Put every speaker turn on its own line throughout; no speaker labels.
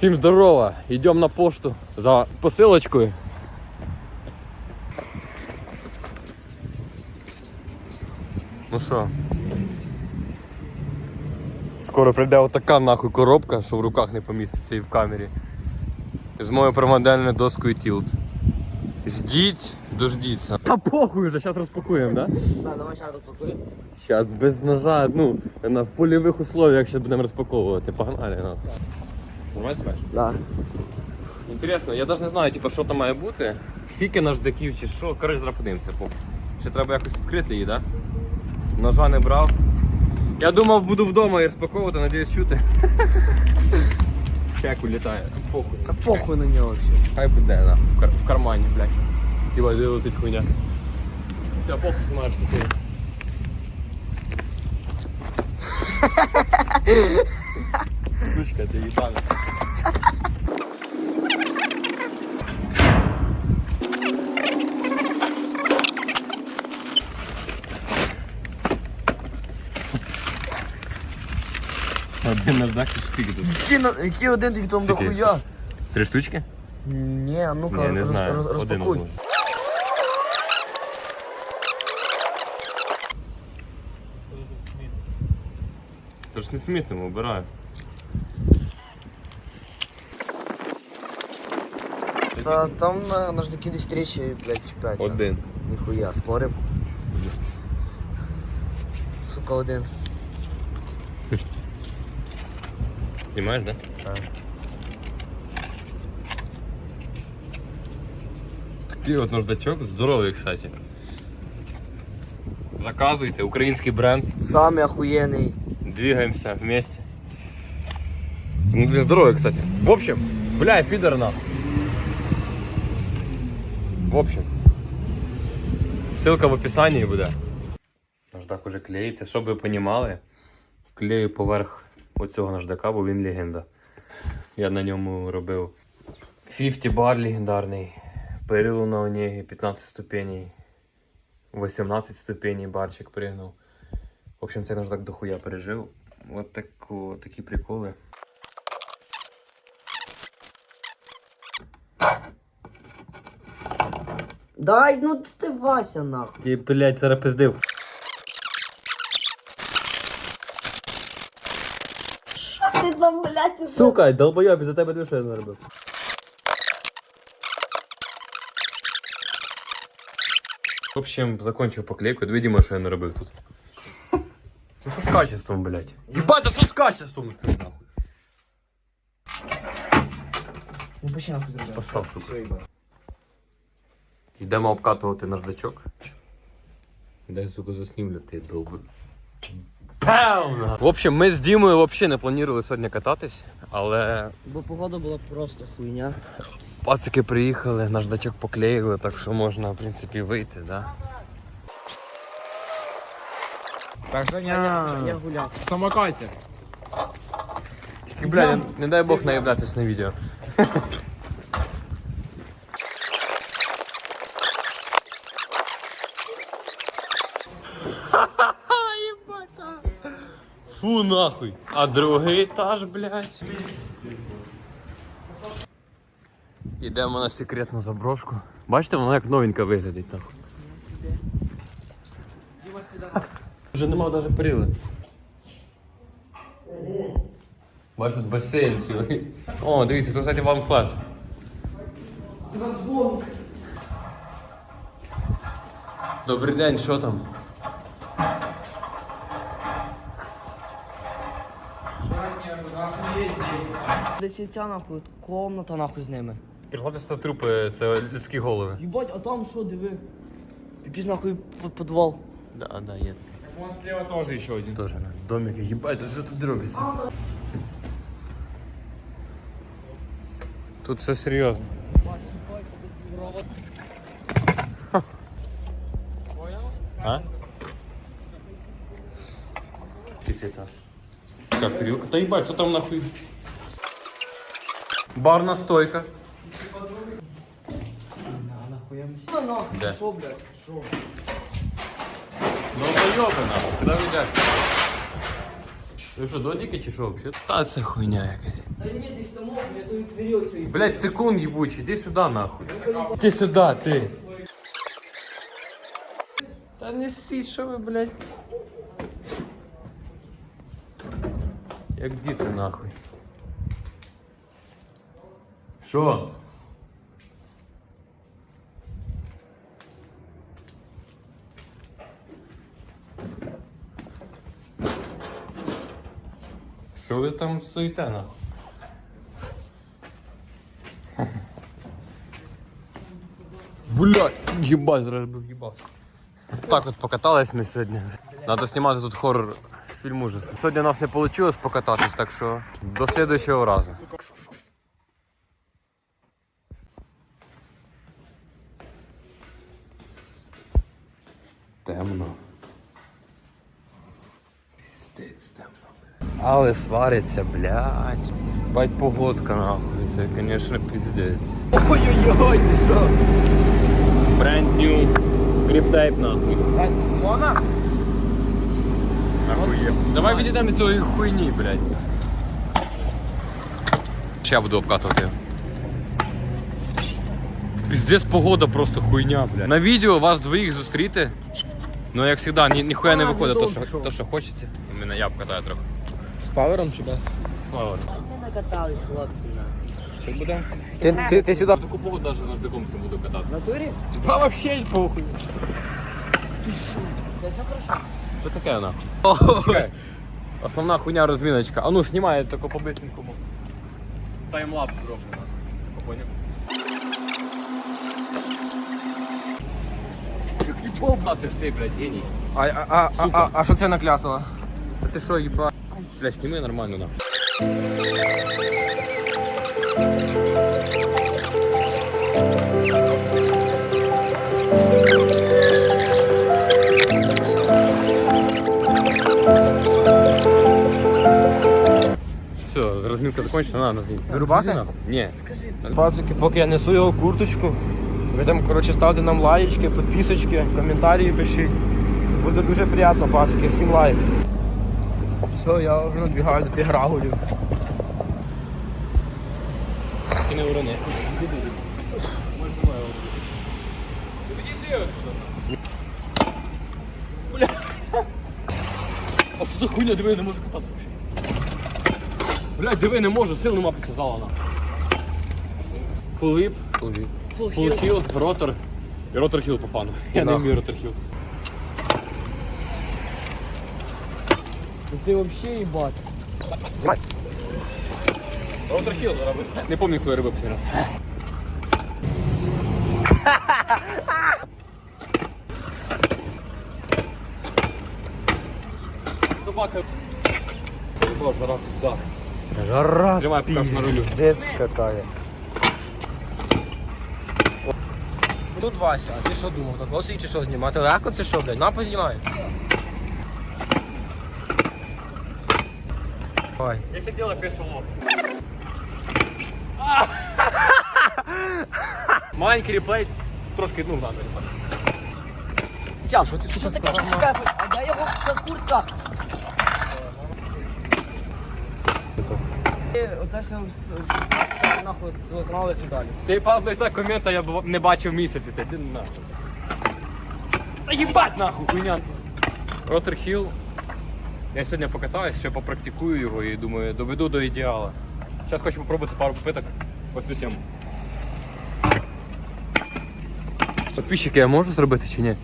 Всім здорово! Йдемо на пошту за посилочкою. Ну що? Скоро прийде отака нахуй коробка, що в руках не поміститься і в камері. З моєю промодельною доскою тілт. Ждіть, дождіться. Та похуй вже, зараз розпакуємо, да?
Да, давай сейчас розпакуємо.
Зараз без ножа, ну, на, в польових условиях ще будемо розпаковувати. Погнали, ну. Нормально скажеш?
Да.
Інтересно, я навіть не знаю, типу, що там має бути. Скільки наждаків чи що. Коротше, зараз подивимося. Ще треба якось відкрити її, так? Да? Ножа не брав. Я думав, буду вдома і розпаковувати, надіюсь чути. Чек улітає. Похуй.
Та похуй на нього все.
Хай буде на, в, кар- в кармані, блядь. Хіба де летить хуйня. Все, похуй знімаєш такий. Сучка, ти їбана. Один наждак скільки тут?
На- який один тобі там
Скільки?
дохуя?
Три штучки?
Ні, а ну-ка,
Ні, не
роз,
знаю.
роз,
Один
розпакуй.
можливо. Це ж не смітимо, обираю.
Та там на, на ж такі десь три чи, блядь, чи п'ять.
Один.
Ніхуя, спорим. Сука, один.
Знімаєш, да?
Так.
Такий от наждачок, здоровий, кстати. Заказуйте, український бренд.
Самий охуєнний.
Двигаемся вместе. Ну, для здоровья, кстати. В общем, бля, пидор нахуй. В общем, ссылка в описании буде. Наждак уже клеїться, щоб ви понімали, клею поверх оцього наждака, бо він легенда. Я на ньому робив 50 бар легендарний, перилу на Онегі 15 ступеней, 18 ступеней барчик пригнув. В общем, цей наждак дохуя пережив. Вот таку, такі приколи.
Дай, ну ти Вася нахуй.
Ти, блядь, зараз пиздив.
Там, блядь, ти
Сука, долбойоб, за тебе душу я не робив. В общем, закончив поклейку. Видимо, що я не робив тут. Ну що з качеством, блядь? Ебать, а що з качеством це нахуй?
Не почти нахуй зробив.
Постав, сука. Йдемо обкатувати наждачок. Дай, сука, заснімлю ти довбий. Пауна! В общем, ми з Дімою взагалі не планували сьогодні кататись, але
Бо погода була просто хуйня.
пацики приїхали, наждачок поклеїли, так що можна, в принципі, вийти, да?
Так,
Я, я
Женя,
гуляв.
в самокаті.
Тільки, бля, не, не дай Бог наїбнатись на відео. Фу нахуй. А другий етаж, блядь. Ідемо на секретну заброшку. Бачите, вона як новенька виглядить нахуй. Вже нема навіть перили. Бачиш, тут басейн цілий. О, дивіться, тут, кстати, вам флеш. Добрий день, що там?
Десь ця нахуй, комната нахуй з ними.
Прикладешся трупи, це людські голови.
Єбать, а там що, диви? Якийсь нахуй п- підвал.
Да, да, є таке.
Вон слева тоже еще один.
Тоже на домики. Єбать, що тут робиться? Тут все серйозно. А? Пятый этаж. Как тарелка? Да ебать, кто там нахуй? Барна стойка.
Ну нахуй,
Де?
що, блядь? Що?
Ну поёбы нахуй, куда вы идете? Ви що, додіки чи що взагалі? Та це хуйня якась.
Та ні, десь там мов, я той двері цю.
Блять, секунд ебучий, иди сюда нахуй. Иди сюда, ты. Та неси, що ви, блядь. Як діти нахуй. Що? Що ви там суєте нахуй? Блять, ебать, зараз би в'їбався. Так от покатались ми сьогодні. Надо знімати тут хоррор фільм ужасу. Сьогодні у нас не вийшло покататись, так що до слідуючого разу. Темно. Піздець темно. Але свариться, блядь. Бать погодка нахуй, це, конечно, піздець.
Ой-ой-ой, ти що?
Brand new grip tape нахуй.
Вона?
Охуєв. Давай відійдемо з цієї хуйні, блядь. Ще я буду обкатувати. Піздець погода просто хуйня, блядь. На відео вас двоїх зустріти. Ну, як завжди, ні, ніхуя не
А,
виходить, то що, то, що хочеться. У мене я обкатаю трохи.
З павером чи без?
Ми накатались, хлопці, на.
Що буде?
Ти, ти, ти сюди?
Таку погоду навіть на дикомці буду катати.
В натурі?
Та вообще похуй.
Це все хорошо.
Що таке нахуй? Основна хуйня розміночка. А ну знімай тако по. Таймлапс зроблено. Поняв? А ти ж ти, блядь, геній.
А, а, а, а, а, а що це наклясало?
А ти що, їба? Бля, сніми нормально нахуй. Все, розмінка закончена, на, на
Вирубати?
Ні.
Скажи,
Пацики, поки я несу його курточку, ви там, коротше, ставте нам лаєчки, підписочки, коментарі пишіть. Буде дуже приємно, пацики, всім лайк. Все, я вже надбігаю до тих грагулів.
Ти не урони. Бля. А що за хуйня, диви, я не можу кататися взагалі. Блядь, диви, не можу, сил нема після зала на. Фулвіп, фулхіл, ротор. І ротор хіл по фану. Я не
Нахуй.
вмію ротор хіл.
ти взагалі їбать.
Ротор хіл робив. Не пам'ятаю, коли я робив перший раз. Собака. Боже, жара пизда.
Жара
Тримай поки на рулю.
піздець какая. Тут Вася, а ти що думав? Так лосі чи що знімати? Легко це що, блядь? На познімай. Давай.
Если дело пешело. Маленький реплей. Трошки, ну, надо.
Тя, що ти сука сказав? А дай його куртка. Оце все нахуй телеканали і далі.
Ти падай так комента, я б не бачив місяці. Ти Іди нахуй. Та їбать нахуй, хуйня. Ротер Хіл. Я сьогодні покатаюсь, ще попрактикую його і думаю, доведу до ідеала. Зараз хочу попробувати пару попиток по цю тему. Подписчики я можу зробити чи ні?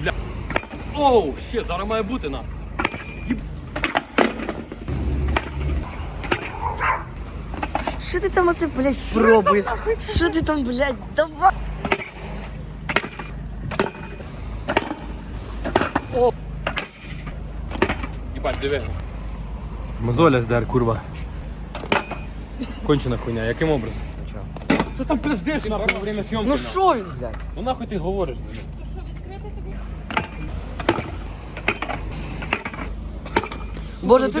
Бля. Оу, ще, зараз має бути на.
Що ти там оце, блядь, пробуєш? Що ти там, блядь, давай?
Ебать, диви. Мозоля здер, курва. Кончена хуйня, яким образом? Що там пиздиш нахуй во время зйомки?
Ну
нахуй?
що він, блядь?
Ну нахуй ти говориш з ним?
Боже, ти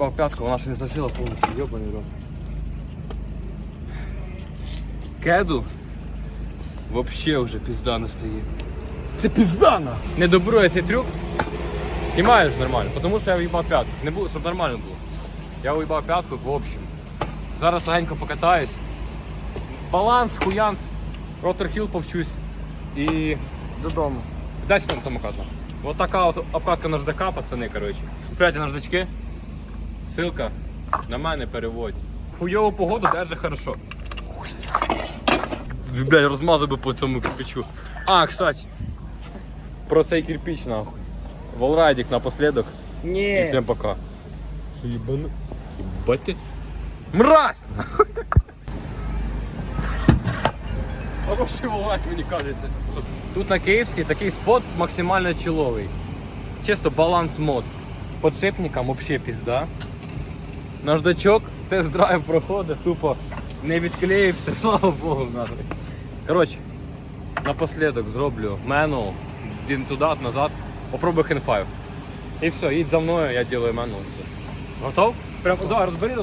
Їбав п'ятку, вона ще не зашила повністю, йобаний рот. кеду вообще вже піздано стає. Це піздано! Не добру я цей трюк. Знімаєш нормально, тому що я в'їбав п'ятку. Не було, щоб нормально було. Я в'їбав п'ятку, в общем. Зараз легенько покатаюсь. Баланс, хуянс, роторхіл повчусь. І
Додому.
Дальше там самокатно. Вот така от обкатка на ЖДК, пацани, коротше. Купляйте наждачки. Ссылка на мене переводь. Хуйову погоду держи хорошо. Блядь, розмазав би по цьому кирпичу. А, кстати. Про цей кирпич, нахуй. Волрайдик напоследок. І
Ні.
всім пока. Що їбану? Ти? Мразь! А вообще волрайд, мені кажеться. що Тут на Київській такий спот максимально чоловий. Чисто баланс мод. Подшипникам вообще пізда. Наждачок, тест-драйв проходить, тупо не відклеївся, слава Богу, нахуй. Коротше, напослідок зроблю мену, він туди, назад, попробуй хенфайв. І все, їдь за мною, я ділаю мену. Готов? Прям, давай, розбери.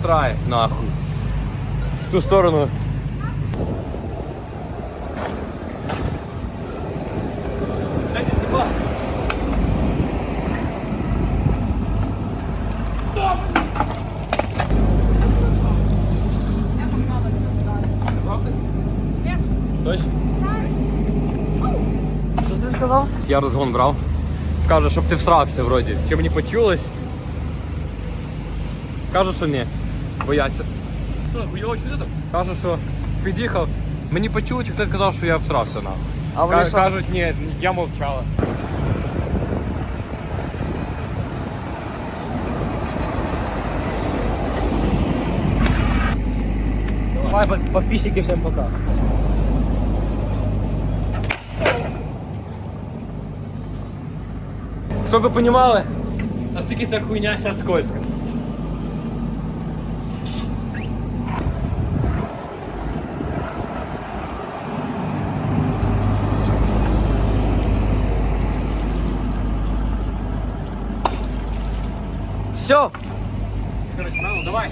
роз- First try, нахуй. В ту сторону. Точно?
Що ти сказав?
Я розгон брав. Каже, щоб ти всрався вроді. Чи мені почулось? Кажу, що ні. Бояться. Що, хуйово чути там? Кажу, що під'їхав. Мені почули, чи хтось сказав, що я всрався нахуй.
А вони
Ка-
що?
Кажуть, ні, я мовчала.
Давай, подписчики, всем пока.
Щоб ви розуміли, наскільки ця хуйня зараз скользка.
Все.
Короче, ну, давай.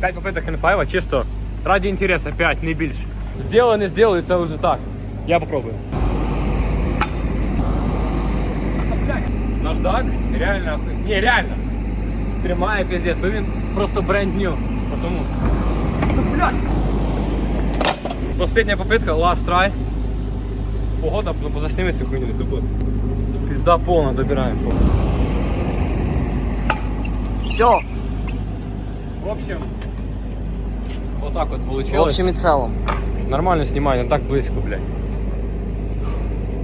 5 попиток N5, чисто ради интереса, 5, не більше. Сделаю, не сделаю, це вже так. Я попробую. Наждак, реально охуй. Не, реально. Тримає пиздец, бо він просто бренд new. Потому. Ну, блядь. Последня попитка, last try. Погода, ну позашними цю хуйню, тупо. Пизда повна, добираємо.
Все.
В общем, вот так вот
В
получилось.
общем і цілому.
Нормально снимаю, не так близько, блядь.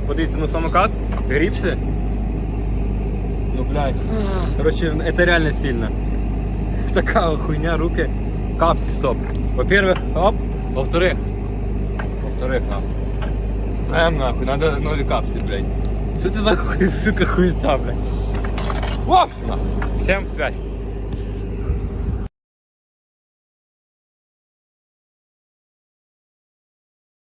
Подивіться на самокат, грипсы. Ну, блядь. Короче, это реально сильно. Такая хуйня, руки. Капси, стоп. Во-первых, оп. Во-вторых, во-вторых, нахуй. Эм, нахуй, надо новые капси, блядь. Что это за хуй, сука, хуета, блядь? В общем, нахуй. Всем связь.